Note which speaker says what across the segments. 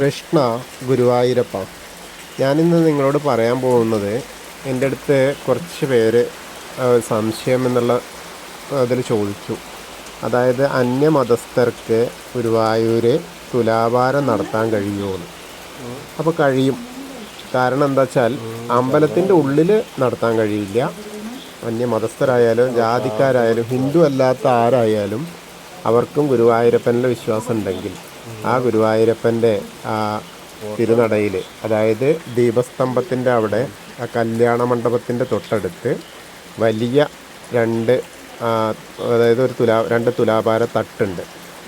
Speaker 1: കൃഷ്ണ ഗുരുവായൂരപ്പ. ഞാനിന്ന് നിങ്ങളോട് പറയാൻ പോകുന്നത് എന്റെ അടുത്ത് കുറച്ച് പേര് സംശയം എന്നുള്ള അതിൽ ചോദിച്ചു. അതായത് അന്യമതസ്ഥർക്ക് ഗുരുവായൂർ തുലാഭാരം നടത്താൻ കഴിയുമോ അപ്പോൾ കഴിയും. കാരണം എന്താ വെച്ചാൽ അമ്പലത്തിന്റെ ഉള്ളിൽ നടത്താൻ കഴിയില്ല. അന്യമതസ്ഥരായാലും ജാതിക്കാരായാലും ഹിന്ദു അല്ലാത്ത ആരായാലും അവർക്കും ഗുരുവായൂരപ്പനിൽ വിശ്വാസം ഉണ്ടെങ്കിൽ ആ ഗുരുവായൂരപ്പന്റെ ആ തിരുനടയിൽ അതായത് ദീപസ്തംഭത്തിന്റെ അവിടെ ആ കല്യാണ മണ്ഡപത്തിന്റെ തൊട്ടടുത്ത് വലിയ രണ്ട് അതായത് ഒരു തുലാ രണ്ട് തുലാഭാര തട്ടുണ്ട്.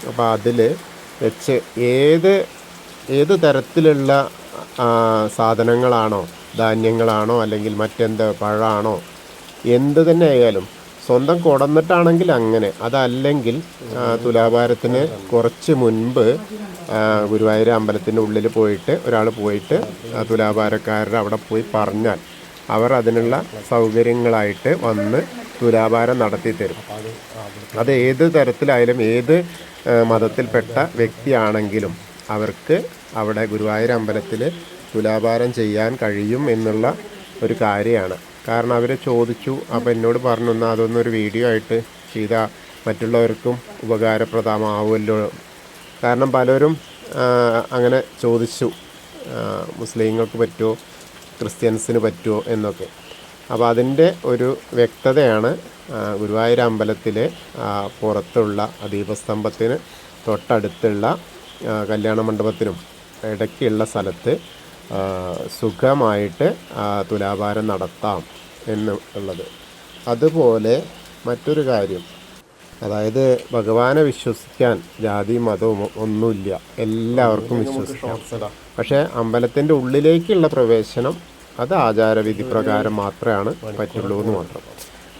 Speaker 1: അപ്പോൾ അതിൽ വെച്ച് ഏത് ഏത് തരത്തിലുള്ള സാധനങ്ങളാണോ ധാന്യങ്ങളാണോ അല്ലെങ്കിൽ മറ്റെന്ത് പഴമാണോ എന്ത് തന്നെ ആയാലും സ്വന്തം കൊടന്നിട്ടാണെങ്കിൽ അങ്ങനെ. അതല്ലെങ്കിൽ തുലാഭാരത്തിന് കുറച്ച് മുൻപ് ഗുരുവായൂർ അമ്പലത്തിന്റെ ഉള്ളിൽ പോയിട്ട് ഒരാൾ പോയിട്ട് തുലാഭാരക്കാരുടെ അവിടെ പോയി പറഞ്ഞാൽ അവർ അതിനുള്ള സൗകര്യങ്ങളായിട്ട് വന്ന് തുലാഭാരം നടത്തി തരും അത് ഏത് തരത്തിലായാലും ഏത് മതത്തിൽപ്പെട്ട വ്യക്തിയാണെങ്കിലും അവർക്ക് അവിടെ ഗുരുവായൂർ അമ്പലത്തിൽ തുലാഭാരം ചെയ്യാൻ കഴിയും എന്നുള്ള ഒരു കാര്യമാണ്. കാരണം അവർ ചോദിച്ചു അപ്പോൾ എന്നോട് പറഞ്ഞു എന്നാൽ അതൊന്നൊരു വീഡിയോ ആയിട്ട് ചെയ്താൽ മറ്റുള്ളവർക്കും ഉപകാരപ്രദമാവുമല്ലോ. കാരണം പലരും അങ്ങനെ ചോദിച്ചു മുസ്ലിങ്ങൾക്ക് പറ്റുമോ ക്രിസ്ത്യൻസിന് പറ്റുമോ എന്നൊക്കെ. അപ്പോൾ അതിന്റെ ഒരു വ്യക്തതയാണ് ഗുരുവായൂർ അമ്പലത്തിലെ പുറത്തുള്ള ദീപസ്തംഭത്തിന് തൊട്ടടുത്തുള്ള കല്യാണ മണ്ഡപത്തിനും ഇടയ്ക്കുള്ള സ്ഥലത്ത് സുഖമായിട്ട് തുലാഭാരം നടത്താം എന്ന് ഉള്ളത്. അതുപോലെ മറ്റൊരു കാര്യം. അതായത് ഭഗവാനെ വിശ്വസിക്കാൻ ജാതി മതവും ഒന്നുമില്ല. എല്ലാവർക്കും വിശ്വസിക്കാം. പക്ഷേ അമ്പലത്തിന്റെ ഉള്ളിലേക്കുള്ള പ്രവേശനം അത് ആചാരവിധി പ്രകാരം മാത്രമാണ് പറ്റുള്ളൂ എന്ന് മാത്രം.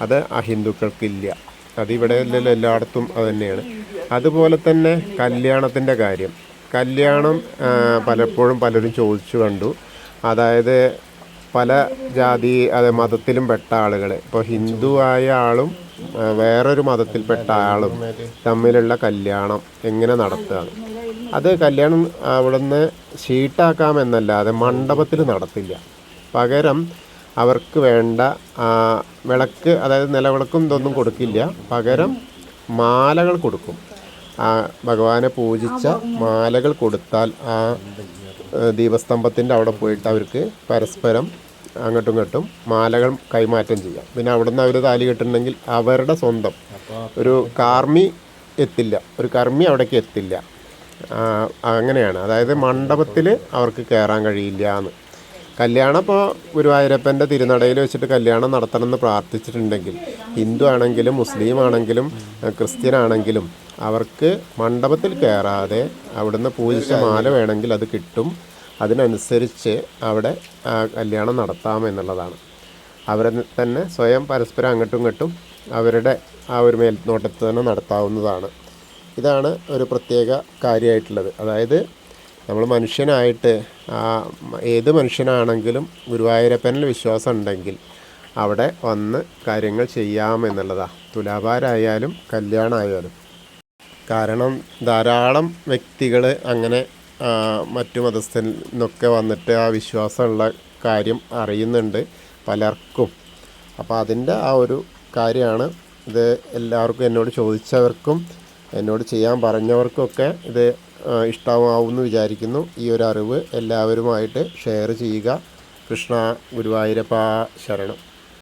Speaker 1: അത് അഹിന്ദുക്കൾക്കില്ല. അതിവിടെ അല്ലല്ലോ എല്ലായിടത്തും അത് തന്നെയാണ്. അതുപോലെ തന്നെ കല്യാണത്തിന്റെ കാര്യം. കല്യാണം പലപ്പോഴും പലരും ചോദിച്ചു കണ്ടു. അതായത് പല ജാതി അത് മതത്തിലും പെട്ട ആളുകൾ ഇപ്പോൾ ഹിന്ദു ആയ ആളും വേറൊരു മതത്തിൽപ്പെട്ട ആളും തമ്മിലുള്ള കല്യാണം എങ്ങനെ നടത്തുക? അത് കല്യാണം അവിടുന്ന് ഷീട്ടാക്കാമെന്നല്ലാതെ മണ്ഡപത്തിൽ നടത്തില്ല. പകരം അവർക്ക് വേണ്ട വിളക്ക് അതായത് നിലവിളക്കും ഇതൊന്നും കൊടുക്കില്ല. പകരം മാലകൾ കൊടുക്കും. ആ ഭഗവാനെ പൂജിച്ച മാലകൾ കൊടുത്താൽ ആ ദീപസ്തംഭത്തിന്റെ അവിടെ പോയിട്ട് അവർക്ക് പരസ്പരം അങ്ങോട്ടും ഇങ്ങോട്ടും മാലകൾ കൈമാറ്റം ചെയ്യാം. പിന്നെ അവിടുന്ന് അവർ താലി കെട്ടുന്നുണ്ടെങ്കിൽ അവരുടെ സ്വന്തം. ഒരു കാർമി എത്തില്ല. ഒരു കർമ്മി അവിടേക്ക് എത്തില്ല. അങ്ങനെയാണ്. അതായത് മണ്ഡപത്തിൽ അവർക്ക് കയറാൻ കഴിയില്ല എന്ന്. കല്യാണം ഇപ്പോൾ ഗുരുവായൂരപ്പന്റെ തിരുനടയിൽ വെച്ചിട്ട് കല്യാണം നടത്തണം എന്ന് പ്രാർത്ഥിച്ചിട്ടുണ്ടെങ്കിൽ ഹിന്ദു ആണെങ്കിലും മുസ്ലിം ആണെങ്കിലും ക്രിസ്ത്യൻ ആണെങ്കിലും അവർക്ക് മണ്ഡപത്തിൽ കയറാതെ അവിടുന്ന് പൂജിച്ച മാല വേണമെങ്കിൽ അത് കിട്ടും. അതിനനുസരിച്ച് അവിടെ കല്യാണം നടത്താമെന്നുള്ളതാണ് അവരെ തന്നെ സ്വയം പരസ്പരം അങ്ങോട്ടും ഇങ്ങോട്ടും അവരുടെ ആ ഒരു മേൽനോട്ടത്തിൽ തന്നെ നടത്താവുന്നതാണ്. ഇതാണ് ഒരു പ്രത്യേക കാര്യമായിട്ടുള്ളത്. അതായത് നമ്മൾ മനുഷ്യനായിട്ട് ഏത് മനുഷ്യനാണെങ്കിലും ഗുരുവായൂരപ്പനിൽ വിശ്വാസം ഉണ്ടെങ്കിൽ അവിടെ വന്ന് കാര്യങ്ങൾ ചെയ്യാമെന്നുള്ളതാണ് തുലാഭാരായാലും കല്യാണമായാലും കാരണം ധാരാളം വ്യക്തികൾ അങ്ങനെ മറ്റു മതസ്ഥരിൽ നിന്നൊക്കെ വന്നിട്ട് ആ വിശ്വാസമുള്ള കാര്യം അറിയുന്നുണ്ട് പലർക്കും. അപ്പോൾ അതിന്റെ ആ ഒരു കാര്യമാണ് ഇത് എല്ലാവർക്കും എന്നോട് ചോദിച്ചവർക്കും എന്നോട് ചെയ്യാൻ പറഞ്ഞവർക്കൊക്കെ ഇത് ഇഷ്ടമാവുമെന്ന് വിചാരിക്കുന്നു. ഈ ഒരു അറിവ് എല്ലാവരുമായിട്ട് ഷെയർ ചെയ്യുക. കൃഷ്ണ ഗുരുവായൂരപ്പ ശരണം.